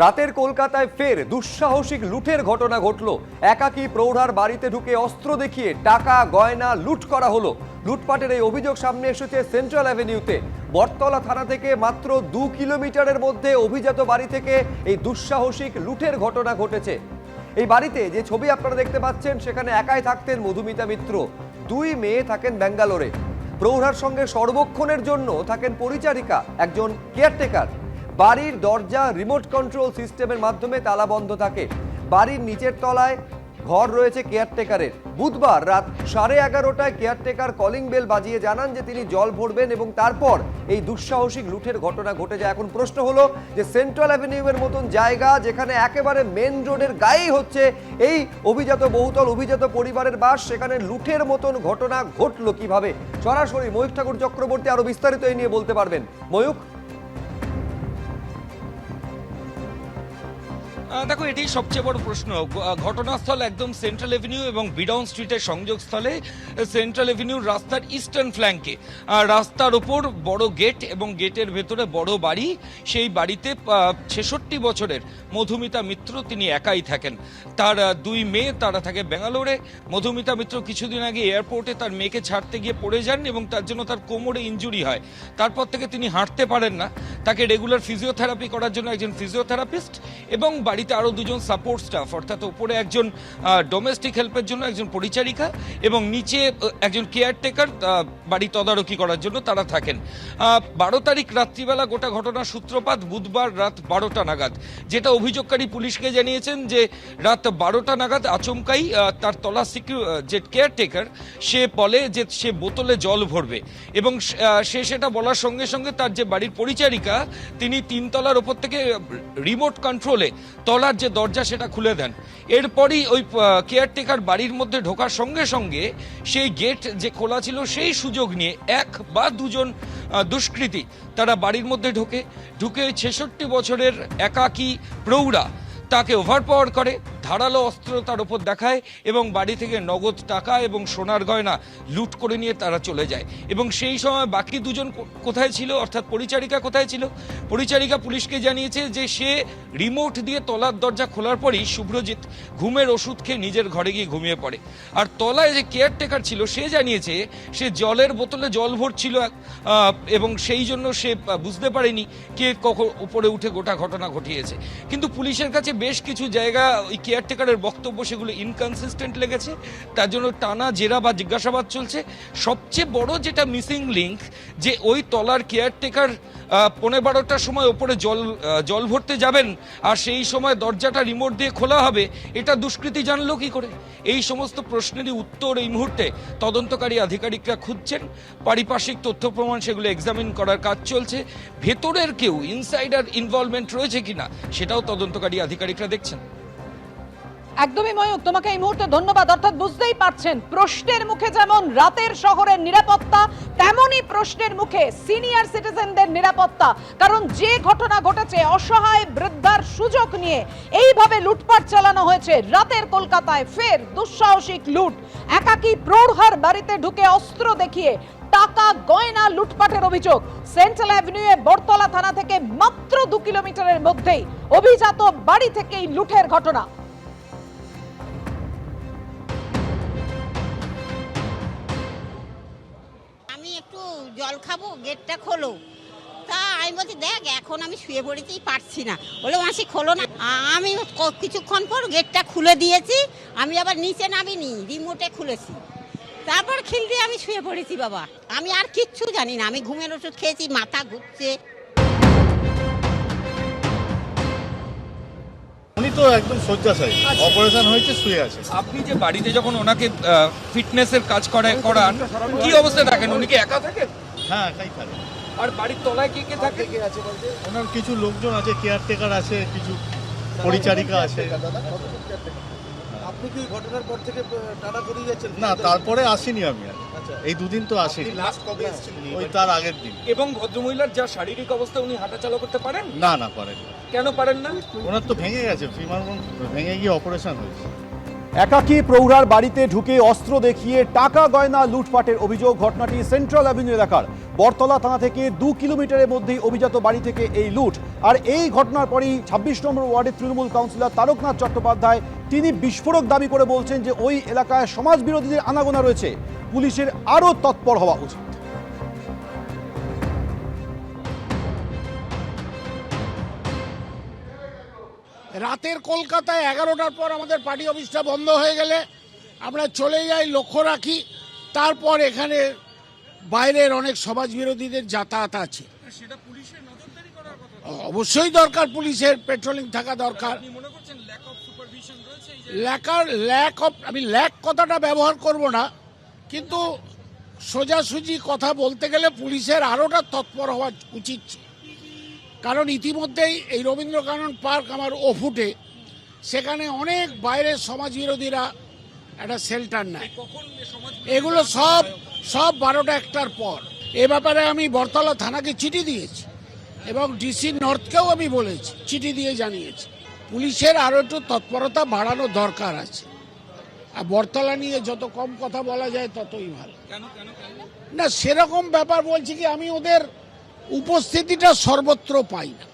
রাতের কলকাতায় ফের দুঃসাহসিক লুটের ঘটনা ঘটল। একাকী প্রৌঢ়ার বাড়িতে ঢুকে অস্ত্র দেখিয়ে টাকা, গয়না লুট করা হলো। লুটপাটের এই অভিযোগ সামনে এসেছে সেন্ট্রাল অ্যাভিনিউতে। বটতলা থানা থেকে মাত্র দু কিলোমিটারের মধ্যে অভিজাত বাড়ি থেকে এই দুঃসাহসিক লুটের ঘটনা ঘটেছে। এই বাড়িতে যে ছবি আপনারা দেখতে পাচ্ছেন, সেখানে একাই থাকতেন মধুমিতা মিত্র। দুই মেয়ে থাকেন ব্যাঙ্গালোরে। প্রৌঢ়ার সঙ্গে সর্বক্ষণের জন্য থাকেন পরিচারিকা, একজন কেয়ারটেকার। বাড়ির দরজা রিমোট কন্ট্রোল সিস্টেমের মাধ্যমে তালা বন্ধ থাকে। বাড়ির নিচের তলায় ঘর রয়েছে কেয়ারটেকারের বুধবার রাত সাড়ে এগারোটায় কেয়ারটেকার কলিং বেল বাজিয়ে জানান যে তিনি জল ভরবেন এবং তারপর এই দুঃসাহসিক লুটের ঘটনা ঘটে যায়। এখন প্রশ্ন হলো যে সেন্ট্রাল অ্যাভিনিউয়ের মতন জায়গা যেখানে একেবারে মেন রোডের গায়েই হচ্ছে, এই অভিজাত বহুতল, অভিজাত পরিবারের বাস, সেখানে লুটের মতন ঘটনা ঘটলো কীভাবে? সরাসরি ময়ূক ঠাকুর চক্রবর্তী আরও বিস্তারিত এই নিয়ে বলতে পারবেন। ময়ূক দেখো এটি সবচেয়ে বড় প্রশ্ন। ঘটনাস্থল একদম সেন্ট্রাল এভিনিউ এবং বিডাউন স্ট্রিটের সংযোগস্থলে সেন্ট্রাল এভিনিউর রাস্তার ইস্টার্ন ফ্ল্যাঙ্কে রাস্তার ওপর বড় গেট এবং গেটের ভেতরে বড় বাড়ি। সেই বাড়িতে ছেষট্টি বছরের মধুমিতা মিত্র তিনি একাই থাকেন। তার দুই মেয়ে, তারা থাকে ব্যাঙ্গালোরে। মধুমিতা মিত্র কিছুদিন আগে এয়ারপোর্টে তার মেয়েকে ছাড়তে গিয়ে পড়ে যান এবং তার জন্য তার কোমরে ইনজুরি হয়। তারপর থেকে তিনি হাঁটতে পারেন না। তাকে রেগুলার ফিজিওথেরাপি করার জন্য একজন ফিজিওথেরাপিস্ট এবং বাড়িতে আরও দুজন সাপোর্ট স্টাফ অর্থাৎ ওপরে একজন ডোমেস্টিক হেল্পের জন্য একজন পরিচারিকা এবং নিচে একজন কেয়ারটেকার বাড়ি তদারকি করার জন্য তারা থাকেন। বারো তারিখ রাত্রিবেলা গোটা ঘটনার সূত্রপাত, বুধবার রাত বারোটা নাগাদ, যেটা অভিযোগকারী পুলিশকে জানিয়েছেন যে রাত বারোটা নাগাদ আচমকাই তার তলা সিকিউ যে কেয়ারটেকার সে বলে যে সে বোতলে জল ভরবে এবং সে- সেটা বলার সঙ্গে সঙ্গে তার যে বাড়ির পরিচারিকা, তিনি তিনতলার ওপর থেকে রিমোট কন্ট্রোলে তলার যে দরজা সেটা খুলে দেন। এরপরই ওই কেয়ারটেকার বাড়ির মধ্যে ঢোকার সঙ্গে সঙ্গে সেই গেট যে খোলা ছিল সেই সুযোগ নিয়ে এক বা দুজন দুষ্কৃতী তারা বাড়ির মধ্যে ঢোকে। ঢুকে ছেষট্টি বছরের একাকী প্রৌঢ়া তাকে ওভারপাওয়ার করে। ধারালো অস্ত্র তার উপর দেখায় এবং বাড়ি থেকে নগদ টাকা এবং সোনার গয়না লুট করে নিয়ে তারা চলে যায়। এবং সেই সময় বাকি দুজন কোথায় ছিল? অর্থাৎ পরিচারিকা কোথায় ছিল? পরিচারিকা পুলিশকে জানিয়েছে যে সে রিমোট দিয়ে তলার দরজা খোলার পরই শুভ্রজিৎ ঘুমের ওষুধ খেয়ে নিজের ঘরে গিয়ে ঘুমিয়ে পড়ে। আর তলায় যে কেয়ারটেকার ছিল, সে জানিয়েছে সে জলের বোতলে জল ভরছিল এবং সেই জন্য সে বুঝতে পারেনি কে কখন উপরে উঠে গোটা ঘটনা ঘটিয়েছে। কিন্তু পুলিশের কাছে বেশ কিছু জায়গা ওই কেয়ারটেকারের বক্তব্য সেগুলো ইনকনসিস্টেন্ট লেগেছে। তার জন্য টানা জেরা বা জিজ্ঞাসাবাদ চলছে। সবচেয়ে বড় যেটা মিসিং লিঙ্ক যে ওই তলার কেয়ারটেকার পনেরো বারোটার সময় ওপরে জল জল ভরতে যাবেন আর সেই সময় দরজাটা রিমোট দিয়ে খোলা হবে, এটা দুষ্কৃতী জানলো কি করে? এই সমস্ত প্রশ্নেরই উত্তর এই মুহূর্তে তদন্তকারী আধিকারিকরা খুঁজছেন। পারিপার্শ্বিক তথ্য প্রমাণ সেগুলো এক্সামিন করার কাজ চলছে। ভেতরের কেউ ইনসাইডার ইনভলভমেন্ট রয়েছে কিনা, সেটাও তদন্তকারী আধিকারিকরা দেখছেন। একদমই ময়ূক তোমাকে এই মুহূর্তে ধন্যবাদ। অর্থাৎ বুঝতেই পারছেন, প্রশ্নের মুখে যেমন রাতের শহরের নিরাপত্তা, তেমনই প্রশ্নের মুখে সিনিয়র সিটিজেনদের নিরাপত্তা। কারণ যে ঘটনা ঘটেছে, অসহায় বৃদ্ধার সুযোগ নিয়ে এইভাবে লুটপাট চালানো হয়েছে। রাতের কলকাতায় ফের দুঃসাহসিক লুট। একাকী প্রৌঢ়ার বাড়িতে ঢুকে অস্ত্র দেখিয়ে টাকা গয়না লুটপাটের অভিযোগ। সেন্ট্রাল অ্যাভিনিউয়ে বড়তলা থানা থেকে মাত্র দু কিলোমিটারের মধ্যেই অভিজাত বাড়ি থেকেই লুটের ঘটনা। খাব গেটটা খোলো। তা আমি বলছি দেখ এখন আমি শুয়ে পড়েছি পারছি না। বলে মাসি খোলো না। আমি কিছুক্ষণ পর গেটটা খুলে দিয়েছি আমি আবার নিচে নামিনি রিমোটে খুলেছি। তারপর খিল দিয়ে আমি শুয়ে পড়েছি বাবা। আমি আর কিচ্ছু জানি না আমি ঘুমের ওষুধ খেয়েছি মাথা ঘুরছে। উনি তো একদম শয্যাশায়ী। অপারেশন হয়েছে শুয়ে আছে। আপনি যে বাড়িতে যখন ওনাকে ফিটনেসের কাজ করে করান কি অবস্থায় থাকেন? উনি কি একা থাকেন? হ্যাঁ একাই থাকে আর বাড়ির তলায় কে কে থাকে? কে আছে ওনার কিছু লোকজন আছে কেয়ারটেকার আছে কিছু পরিচারিকা আছে। আপনি কি ঘটনার পর থেকে টানা করিয়ে যাচ্ছেন? না তারপরে আসিনি আমি আর। আচ্ছা। এই দুদিন তো আসিনি। লাস্ট কবে এসেছিলেন? ওই তার আগের দিন। এবং ভদ্রমহিলার যা শারীরিক অবস্থা উনি হাঁটাচলা করতে পারেন? না না পারেন কেন পারেন না? ওনার তো ভেঙে গেছে ফিমার ভেঙে গিয়ে অপারেশন হয়েছে। একাকী প্রৌঢ়ার বাড়িতে ঢুকে অস্ত্র দেখিয়ে টাকা গয়না লুটপাটের অভিযোগ, ঘটনাটি সেন্ট্রাল অ্যাভিনিউ এলাকার বরতলা থানা থেকে দু কিলোমিটারের মধ্যেই অভিজাত বাড়ি থেকে এই লুট। আর এই ঘটনার পরই ছাব্বিশ নম্বর ওয়ার্ডের তৃণমূল কাউন্সিলর তারকনাথ চট্টোপাধ্যায় তিনি বিস্ফোরক দাবি করে বলছেন যে ওই এলাকায় সমাজ বিরোধীদের আনাগোনা রয়েছে। পুলিশের আরও তৎপর হওয়া উচিত। রাতের কলকাতায় এগারোটার পর আমাদের পার্টি অফিসটা বন্ধ হয়ে গেলে আমরা চলে যাই লক্ষ্য রাখি। তারপর এখানে বাইরের অনেক সমাজ বিরোধীদের যাতায়াত আছে। অবশ্যই দরকার পুলিশের পেট্রোলিং থাকা দরকার। ল্যাকার ল্যাক অফ আমি ল্যাক কথাটা ব্যবহার করব না কিন্তু সোজাসুজি কথা বলতে গেলে পুলিশের আরোটা তৎপর হওয়া উচিত। ছিল। কারণ ইতিমধ্যেই এই রবীন্দ্রকানন পার্ক আমার ওফুটে। সেখানে অনেক বাইরের সমাজ বিরোধীরা একটা শেল্টার নেয়। এগুলো সব সব বারোটা একটার পর। এ ব্যাপারে আমি বরতলা থানাকে চিঠি দিয়েছি এবং ডিসি নর্থকেও আমি বলেছি চিঠি দিয়ে জানিয়েছি। পুলিশের আরও একটু তৎপরতা বাড়ানো দরকার আছে। আর বরতলা নিয়ে যত কম কথা বলা যায় ততই ভালো। না সেরকম ব্যাপার বলছি কি আমি ওদের উপস্থিতিটা সর্বত্র পাই না।